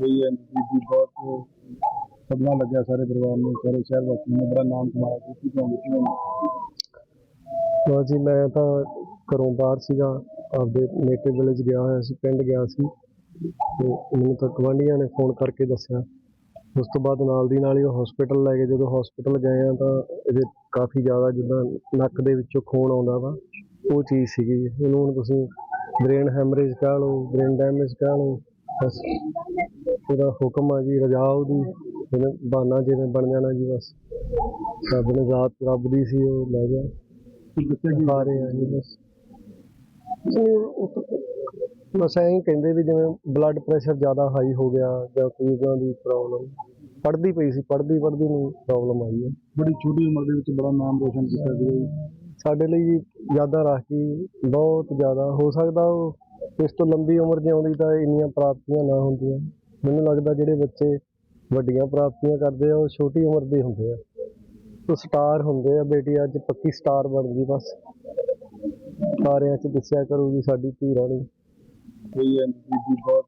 ਹੋਈ ਹੈ। ਬਹੁਤ ਸਦਮਾ ਲੱਗਿਆ ਸਾਰੇ ਪਰਿਵਾਰ ਨੂੰ, ਸਾਰੇ ਸ਼ਹਿਰ ਵਾਸੀਆਂ ਨੂੰ। ਬੜਾ ਨਾਮ ਕਮਾਇਆ ਜੀ ਕੀ ਕਹੋਗੇ ਕਿਵੇਂ ਜੀ, ਮੈਂ ਤਾਂ ਘਰੋਂ ਬਾਹਰ ਸੀਗਾ, ਆਪਦੇ ਨੇਟਿਵ ਵਿਲੇਜ ਗਿਆ ਹੋਇਆ ਸੀ, ਪਿੰਡ ਗਿਆ ਸੀ। ਤੇ ਮੈਨੂੰ ਤਾਂ ਗਵਾਂਢੀਆਂ ਨੇ ਫੋਨ ਕਰਕੇ ਦੱਸਿਆ। ਉਸ ਤੋਂ ਬਾਅਦ ਨਾਲ ਦੀ ਨਾਲ ਹੀ ਉਹ ਹਸਪੀਟਲ ਲੈ ਗਏ ਜਦੋਂ ਹਸਪੀਟਲ ਗਏ ਆ ਤਾਂ ਇਹਦੇ ਕਾਫੀ ਜ਼ਿਆਦਾ ਜਿੱਦਾਂ ਨੱਕ ਦੇ ਵਿੱਚੋਂ ਖੂਨ ਆਉਂਦਾ ਵਾ, ਉਹ ਚੀਜ਼ ਸੀਗੀ। ਇਹਨੂੰ ਹੁਣ ਤੁਸੀਂ ਬ੍ਰੇਨ ਹੈਮਰੇਜ ਕਹ ਲਓ ਬ੍ਰੇਨ ਡੈਮੇਜ ਕਹ ਲਓ ਬਸ। ਉਹਦਾ ਹੁਕਮ ਆ ਜੀ ਰਜਾ ਉਹਦੀ ਇਹਨੇ ਬਹਾਨਾ ਜਿਵੇਂ ਬਣ ਜਾਣਾ ਜੀ ਬਸ। ਰੱਬ ਨੇ ਰਾਤ ਰੱਬ ਦੀ ਸੀ ਉਹ ਲੈ ਗਿਆ। ਕੀ ਦੱਸਿਆ ਜੀ? ਆ ਰਹੇ ਆ ਜੀ ਬਸ। ਬਸ ਐਂ ਕਹਿੰਦੇ ਵੀ ਜਿਵੇਂ ਬਲੱਡ ਪ੍ਰੈਸ਼ਰ ਜ਼ਿਆਦਾ ਹਾਈ ਹੋ ਗਿਆ ਜਾਂ ਕੋਈ ਇਦਾਂ ਦੀ ਪ੍ਰੋਬਲਮ ਪੜਦੀ ਪਈ ਸੀ ਪੜਦੀ ਪੜਦੀ ਨੂੰ ਪ੍ਰੋਬਲਮ ਆਈ ਹੈ। ਬੜੀ ਛੋਟੀ ਉਮਰ ਦੇ ਵਿੱਚ ਬੜਾ ਨਾਮ ਰੋਸ਼ਨ ਕੀਤਾ ਜੀ। ਸਾਡੇ ਲਈ ਜੀ ਯਾਦਾਂ ਰਾਖੀ ਬਹੁਤ ਜ਼ਿਆਦਾ ਹੋ ਸਕਦਾ ਉਹ। ਇਸ ਤੋਂ ਲੰਬੀ ਉਮਰ ਜਿਉਂਦੀ ਤਾਂ ਇੰਨੀਆਂ ਪ੍ਰਾਪਤੀਆਂ ਨਾ ਹੁੰਦੀਆਂ। ਮੈਨੂੰ ਲੱਗਦਾ ਜਿਹੜੇ ਬੱਚੇ ਵੱਡੀਆਂ ਪ੍ਰਾਪਤੀਆਂ ਕਰਦੇ ਆ ਉਹ ਛੋਟੀ ਉਮਰ ਦੇ ਹੁੰਦੇ ਆ। ਉਹ ਸਟਾਰ ਹੁੰਦੇ ਆ ਬੇਟੀ ਅੱਜ ਪੱਕੀ ਸਟਾਰ ਬਣ ਗਈ ਬਸ। ਸਾਰਿਆਂ 'ਚ ਦੱਸਿਆ ਕਰੂਗੀ ਸਾਡੀ ਧੀ ਰਾਣੀ। ਜੀ ਜੀ ਬਹੁਤ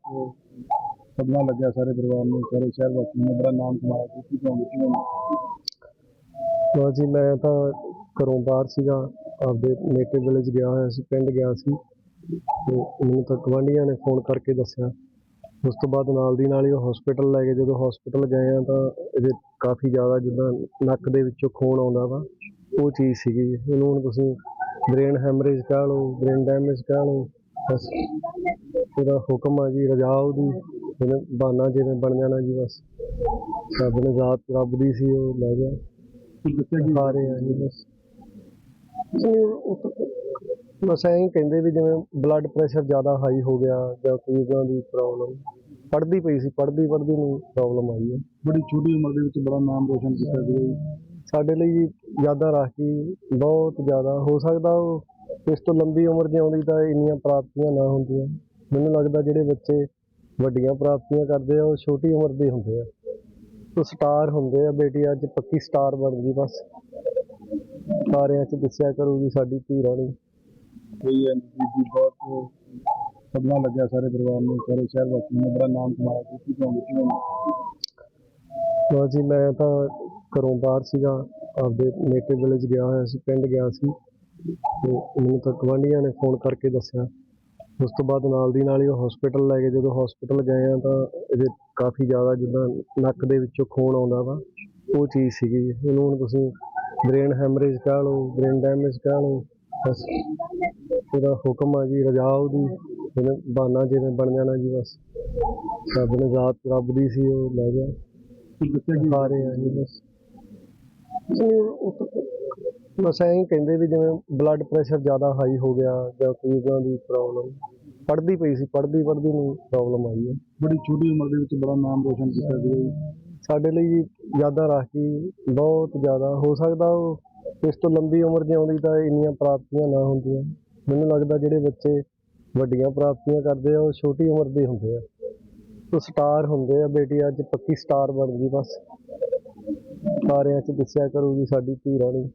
ਸਦਮਾ ਲੱਗਿਆ ਸਾਰੇ ਪਰਿਵਾਰ ਨੂੰ ਸਾਰੇ ਸ਼ਹਿਰ ਵਾਸੀਆਂ ਨੂੰ। ਬੜਾ ਨਾਮ ਕਮਾਇਆ ਜੀ ਹਾਂ? ਜੀ ਮੈਂ ਤਾਂ ਘਰੋਂ ਬਾਹਰ ਸੀਗਾ ਆਪਦੇ ਨੇਟਿਵ ਵਿਲੇਜ ਗਿਆ ਹੋਇਆ ਸੀ ਪਿੰਡ ਗਿਆ ਸੀ। ਤੇ ਮੈਨੂੰ ਤਾਂ ਗਵਾਂਢੀਆਂ ਨੇ ਫੋਨ ਕਰਕੇ ਦੱਸਿਆ। ਉਸ ਤੋਂ ਬਾਅਦ ਨਾਲ ਦੀ ਨਾਲ ਹੀ ਉਹ ਹਸਪੀਟਲ ਲੈ ਗਏ। ਜਦੋਂ ਹਸਪੀਟਲ ਗਏ ਆ ਤਾਂ ਇਹਦੇ ਕਾਫੀ ਜ਼ਿਆਦਾ ਜਿੱਦਾਂ ਨੱਕ ਦੇ ਵਿੱਚੋਂ ਖੂਨ ਆਉਂਦਾ ਵਾ। ਉਹ ਚੀਜ਼ ਸੀਗੀ। ਇਹਨੂੰ ਹੁਣ ਤੁਸੀਂ ਬ੍ਰੇਨ ਹੈਮਰੇਜ ਕਹ ਲਓ ਬ੍ਰੇਨ ਡੈਮੇਜ ਕਹ ਲਓ ਬਸ ਉਹਦਾ ਹੁਕਮ ਆ ਜੀ ਰਜਾ ਉਹਦੀ। ਇਹਨੇ ਬਹਾਨਾ ਜਿਵੇਂ ਬਣ ਜਾਣਾ ਜੀ ਬਸ। ਰੱਬ ਨੇ ਰਾਤ ਰੱਬ ਦੀ ਸੀ ਉਹ ਲੈ ਗਿਆ। ਜੀ? ਆ ਜੀ ਬਸ। ਬਸ ਐਂ ਕਹਿੰਦੇ ਵੀ ਜਿਵੇਂ ਬਲੱਡ ਪ੍ਰੈਸ਼ਰ ਜ਼ਿਆਦਾ ਹਾਈ ਹੋ ਗਿਆ ਜਾਂ ਕੋਈ ਇਦਾਂ ਦੀ ਪ੍ਰੋਬਲਮ ਪੜਦੀ ਪਈ ਸੀ ਪੜਦੀ ਪੜਦੀ ਨੂੰ ਪ੍ਰੋਬਲਮ ਆਈ ਹੈ। ਬੜੀ ਛੋਟੀ ਉਮਰ ਦੇ ਵਿੱਚ ਬੜਾ ਨਾਮ ਰੋਸ਼ਨ ਕੀਤਾ ਜੀ। ਸਾਡੇ ਲਈ ਜੀ ਯਾਦਾਂ ਰਾਖੀ ਬਹੁਤ ਜ਼ਿਆਦਾ ਹੋ ਸਕਦਾ ਉਹ ਇਸ ਤੋਂ ਲੰਬੀ ਉਮਰ ਜਿਉਂਦੀ ਤਾਂ ਇੰਨੀਆਂ ਪ੍ਰਾਪਤੀਆਂ ਨਾ ਹੁੰਦੀਆਂ। ਮੈਨੂੰ ਲੱਗਦਾ ਜਿਹੜੇ ਬੱਚੇ ਵੱਡੀਆਂ ਪ੍ਰਾਪਤੀਆਂ ਕਰਦੇ ਆ ਉਹ ਛੋਟੀ ਉਮਰ ਦੇ ਹੁੰਦੇ ਆ। ਉਹ ਸਟਾਰ ਹੁੰਦੇ ਆ ਬੇਟੀ ਅੱਜ ਪੱਕੀ ਸਟਾਰ ਬਣ ਗਈ ਬਸ। ਸਾਰਿਆਂ 'ਚ ਦੱਸਿਆ ਕਰੂਗੀ ਸਾਡੀ ਧੀ ਰਾਣੀ। ਜੀ ਜੀ ਬਹੁਤ ਸਦਮਾ ਲੱਗਿਆ ਸਾਰੇ ਪਰਿਵਾਰ ਨੂੰ ਸਾਰੇ ਸ਼ਹਿਰ ਵਾਸੀਆਂ ਨੂੰ ਬੜਾ ਨਾਮ ਕਮਾਇਆ ਜੀ ਕੀ ਕਹੋਗੇ ਕਿਵੇਂ ਹਾਂ ਜੀ ਮੈਂ ਤਾਂ ਘਰੋਂ ਬਾਹਰ ਸੀਗਾ ਆਪਦੇ ਨੇਟਿਵ ਵਿਲੇਜ ਗਿਆ ਹੋਇਆ ਸੀ ਪਿੰਡ ਗਿਆ ਸੀ। ਤੇ ਮੈਨੂੰ ਤਾਂ ਗਵਾਂਢੀਆਂ ਨੇ ਫੋਨ ਕਰਕੇ ਦੱਸਿਆ। ਉਸ ਤੋਂ ਬਾਅਦ ਨਾਲ ਦੀ ਨਾਲ ਹੀ ਉਹ ਹਸਪੀਟਲ ਲੈ ਗਏ ਜਦੋਂ ਹਸਪੀਟਲ ਗਏ ਆ ਤਾਂ ਇਹਦੇ ਕਾਫੀ ਜ਼ਿਆਦਾ ਜਿੱਦਾਂ ਨੱਕ ਦੇ ਵਿੱਚੋਂ ਖੂਨ ਆਉਂਦਾ ਵਾ ਉਹ ਚੀਜ਼ ਸੀਗੀ ਇਹਨੂੰ ਹੁਣ ਤੁਸੀਂ ਬ੍ਰੇਨ ਹੈਮਰੇਜ ਕਹ ਲਓ ਬ੍ਰੇਨ ਡੈਮੇਜ ਕਹ ਲਓ ਬਸ ਉਹਦਾ ਹੁਕਮ ਆ ਜੀ ਰਜਾ ਉਹਦੀ ਇਹਨੇ ਬਹਾਨਾ ਜਿਵੇਂ ਬਣ ਜਾਣਾ ਜੀ ਬਸ। ਰੱਬ ਨੇ ਰਾਤ ਰੱਬ ਦੀ ਸੀ ਉਹ ਲੈ ਗਿਆ। ਕੀ ਦੱਸਿਆ ਜੀ ਆ ਰਹੇ ਆ ਜੀ ਬਸ। ਨਹੀਂ, ਉਹ ਤਾਂ- ਬਸ ਐਂ ਹੀ ਕਹਿੰਦੇ ਵੀ ਜਿਵੇਂ ਬਲੱਡ ਪ੍ਰੈਸ਼ਰ ਜ਼ਿਆਦਾ ਹਾਈ ਹੋ ਗਿਆ ਜਾਂ ਕੋਈ ਇਦਾਂ ਦੀ ਪ੍ਰੋਬਲਮ ਪੜਦੀ ਪਈ ਸੀ ਪੜਦੀ ਪੜਦੀ ਨੂੰ ਪ੍ਰੋਬਲਮ ਆਈ ਹੈ। ਬੜੀ ਛੋਟੀ ਉਮਰ ਦੇ ਵਿੱਚ ਬੜਾ ਨਾਮ ਰੋਸ਼ਨ ਕੀਤਾ ਜੀ। ਸਾਡੇ ਲਈ ਜੀ ਯਾਦਾਂ ਕੇ ਬਹੁਤ ਜ਼ਿਆਦਾ ਹੋ ਸਕਦਾ ਉਹ, ਇਸ ਤੋਂ ਲੰਬੀ ਉਮਰ ਜਿਉਂਦੀ ਤਾਂ ਇੰਨੀਆਂ ਪ੍ਰਾਪਤੀਆਂ ਨਾ ਹੁੰਦੀਆਂ। ਮੈਨੂੰ ਲੱਗਦਾ ਜਿਹੜੇ ਬੱਚੇ ਵੱਡੀਆਂ ਪ੍ਰਾਪਤੀਆਂ ਕਰਦੇ ਆ, ਉਹ ਛੋਟੀ ਉਮਰ ਦੇ ਹੁੰਦੇ ਆ। ਉਹ ਸਟਾਰ ਹੁੰਦੇ ਆ ਬੇਟੀ, ਅੱਜ ਪੱਕੀ ਸਟਾਰ ਬਣ ਗਈ ਬਸ। ਸਾਰਿਆਂ 'ਚ ਦੱਸਿਆ ਕਰੂਗੀ ਸਾਡੀ ਧੀ ਰਾਣੀ